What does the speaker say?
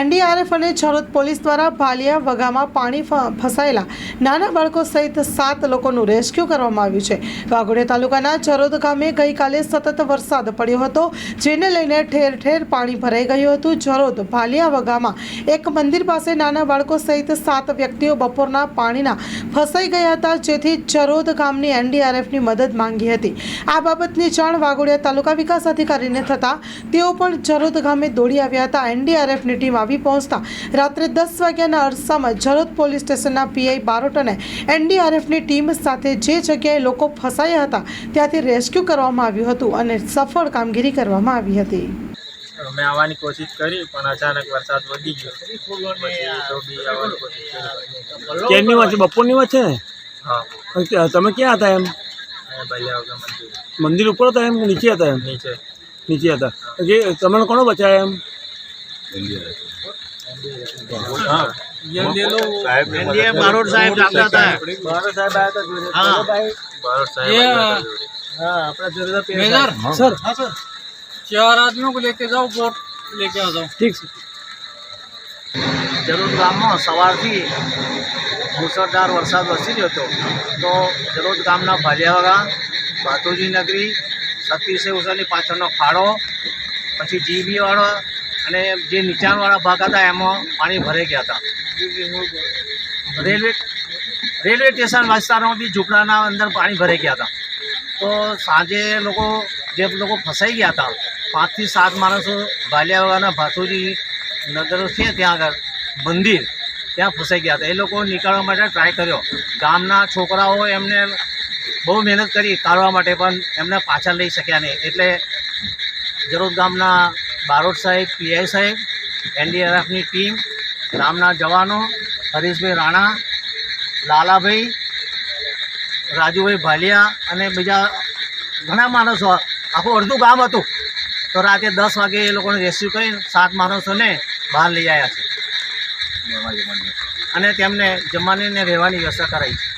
NDRF અને ચરોદ police દ્વારા ભાલિયા વગામાં પાણી ફસાયેલા નાના બાળકો સહિત સાત લોકોનું રેસ્ક્યુ કરવામાં આવ્યું છે. વાઘોડિયા તાલુકાના ચરોદ ગામે ગઈકાલે સતત વરસાદ પડ્યો હતો, જેને લઈને ઠેર ઠેર પાણી ભરાઈ ગયું હતું. ચરોદ ભાલિયા વગામાં એક મંદિર પાસે નાના બાળકો સહિત સાત વ્યક્તિઓ બપોરના પાણીના ફસાઈ ગયા હતા, જેથી ચરોદ ગામની એનડીઆરએફની મદદ માંગી હતી. આ બાબતની જાણ વાઘોડિયા તાલુકા વિકાસ અધિકારીને થતાં તેઓ પણ ચરોદ ગામે દોડી આવ્યા હતા. એનડીઆરએફની ટીમ આવી પહોંચતા રાત્રે દસ વાગ્યાના અરસામાં જરોદ પોલીસ સ્ટેશનના પીઆઈ બારોટ અને એનડીઆરએફની ટીમ સાથે જે જગ્યાએ લોકો ફસાયા હતા ત્યાંથી રેસ્ક્યુ કરવામાં આવ્યું હતું અને સફળ કામગીરી કરવામાં આવી હતી. અમે આવવાની કોશિશ કરી પણ અચાનક વરસાદ વધી ગયો. કેમની વાત છે? બપોરની વાત છે ને? હા. તમે ક્યાં હતા એમ? મંદિર. ઉપર હતા એમ નીચે હતા એમ? નીચે. નીચે હતા. જે તમને કોણ બચાયા એમ? ये बारोट साहब डालता था બારોટ સાહેબ આવ્યા હતા જોડે हाँ બારોટ સાહેબ આવ્યા હતા જોડે हाँ अपना जरूरत पे मेजर સર हाँ सर चार आदमियों को लेके जाओ बोट लेके आ जाओ ઠીક છે જરોદ ગામમાં સવારથી મુસળધાર વરસાદ વરસી રહ્યો હતો તો જરોદ ગામના ભાલિયાવાગા ભાતુજી નગરી સતીશે ઉસળની પાછળનો ખાડો પછી જીબીવાળો અને જે નીચાણવાળા ભાગ હતા, એમાં પાણી ભરાઈ ગયા હતા. રેલવે રેલવે સ્ટેશન વિસ્તારમાં બી ઝૂંપડાના અંદર પાણી ભરાઈ ગયા હતા. તો સાંજે લોકો, જે લોકો ફસાઈ ગયા હતા, પાંચથી સાત માણસો ભાલિયાવાના ભાથુજી નગરો છે ત્યાં આગળ, મંદિર, ત્યાં ફસાઈ ગયા હતા. એ લોકો નીકળવા માટે ટ્રાય કર્યો. ગામના છોકરાઓ એમને બહુ મહેનત કરી કાઢવા માટે પણ એમને પાછા લઈ શક્યા નહીં. એટલે જરોદ ગામના બારોટ સાહેબ, પીઆઈ સાહેબ, એનડીઆરએફની ટીમ ગામના જવાનો, હરીશભાઈ રાણા, લાલાભાઈ, રાજુભાઈ ભાલિયા અને બીજા ઘણા માણસો, આખું અડધું ગામ હતું. તો રાતે દસ વાગે એ લોકોને રેસ્ક્યુ કરી સાત માણસોને બહાર લઈ આવ્યા છે. અને તેમને જમવાની ને રહેવાની વ્યવસ્થા કરાઈ છે.